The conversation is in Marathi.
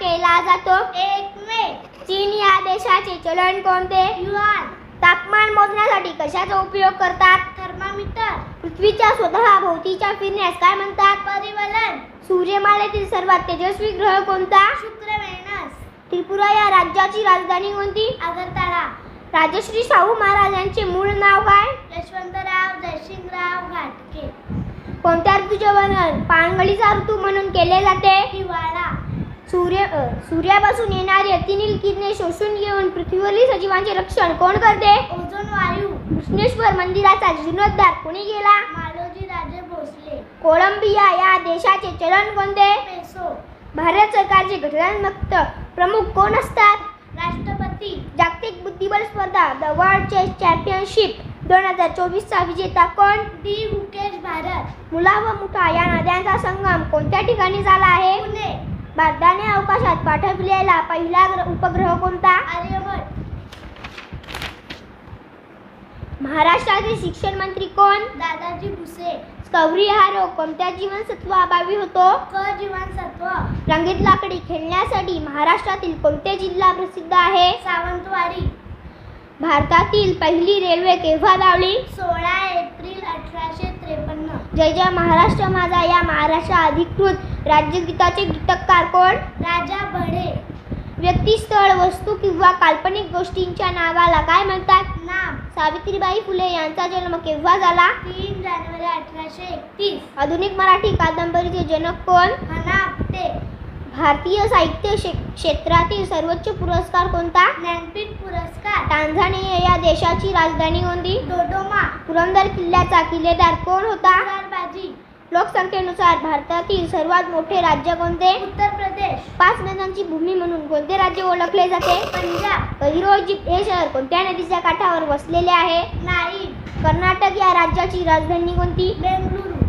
केला जातो. एक मे चीन या देशाचे चलन कोणते? युआन. तापमान मोजण्यासाठी कशाचा उपयोग करतात? थर्मामीटर. पृथ्वीच्या स्वतः भोवतीच्या फिरण्यास काय म्हणतात? परिवलन. सूर्यमालेतील सर्वात तेजस्वी ग्रह कोणता? शुक्र वेनस. त्रिपुरा या राज्याची राजधानी कोणती? अगरतळा राजश्री शाहू महाराज यांचे मूळ नाव काय? यशवंतराव दशिंगराव घाटके कोणत्या ऋतूचे वर्णन? पांगळीचा ऋतू म्हणून केले जाते. हिवाळा. सूर्य सूर्यापासून येणारी अतिनील किरणे शोषून घेऊन पृथ्वीवरील सजीवांचे रक्षण कोण करते? ओझोन वायू. कृष्णेश्वर मंदिराचा जीर्णोद्धार कोणी केला? मालोजी राजे भोसले. कोलंबिया या देशाचे चलन कोणते? पेसो. भारत सरकारचे घटनात्मक प्रमुख कोण असतात? राष्ट्रपती. जागतिक बुद्धिबळ स्पर्धा द वर्ल्ड चेस चॅम्पियनशिप दोन हजार चोवीसचा विजेता कोण? डी. मुकेश भारत. मुला व मुठा या नद्यांचा संगम कोणत्या ठिकाणी झाला आहे? पुणे. भारताने अवकाशात पाठवलेला पहिला ग्र- उपग्रह कोणता? आर्यभट्ट. महाराष्ट्राचे शिक्षण मंत्री कोण? दादाजी भुसे. स्कवरी हा रोग कोणत्या जीवनसत्वाअभावी होतो? क जीवनसत्व. रंगीत लाकडी खेळण्यासाठी महाराष्ट्रातील कोणते जिल्हा प्रसिद्ध आहे? सावंतवाडी. भारतातील पहिली रेल्वे केव्हा धावली? सोळा एप्रिल अठराशे त्रेपन्न. जय जय महाराष्ट्र माझा या महाराष्ट्र अधिकृत राज्यगीताचे गीतकार कोण? राजा बढे व्यक्तिस्थळ वस्तू किंवा काल्पनिक गोष्टींच्या नावाला काय म्हणतात? नाम. सावित्रीबाई फुले यांचा जन्म केव्हा झाला? तीन जानेवारी अठराशे एकतीस. आधुनिक मराठी कादंबरीचे जनक कोण? हना आपटे. भारतीय साहित्य शे- क्षेत्रातील सर्वोच्च पुरस्कार कोणता? ज्ञानपीठ पुरस्कार. टांझानिया या देशाची राजधानी कोणती? डोडोमा. पुरंदर किल्ल्याचा किल्लेदार कोण होता? बाजी लोकसंख्येनुसार भारतातील सर्वात मोठे राज्य कोणते? उत्तर प्रदेश. पाच नद्यांची भूमी म्हणून कोणते राज्य ओळखले जाते? पंजाब. कैरो इजिप्त हे शहर कोणत्या नदीच्या काठावर वसलेले आहे? नाईक. कर्नाटक या राज्याची राजधानी कोणती? बेंगळुरू.